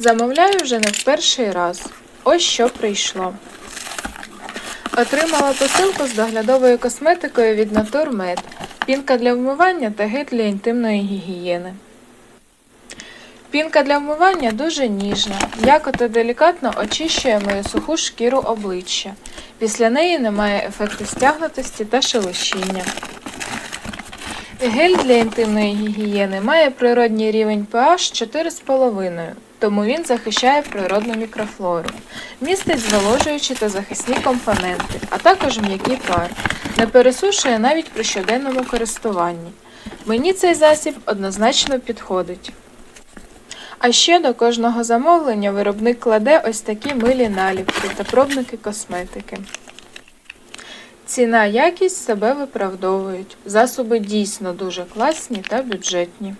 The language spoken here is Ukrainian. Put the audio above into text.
Замовляю вже не в перший раз. Ось що прийшло. Отримала посилку з доглядовою косметикою від Naturmed, пінка для вмивання та гель для інтимної гігієни. Пінка для вмивання дуже ніжна, м'яко та делікатно очищує мою суху шкіру обличчя. Після неї немає ефекту стягнутості та шелушіння. Гель для інтимної гігієни має природній рівень pH 4,5, тому він захищає природну мікрофлору. Містить зволожуючі та захисні компоненти, а також м'який пар. Не пересушує навіть при щоденному користуванні. Мені цей засіб однозначно підходить. А ще до кожного замовлення виробник кладе ось такі милі наліпки та пробники косметики. Ціна якість себе виправдовують. Засоби дійсно дуже класні та бюджетні.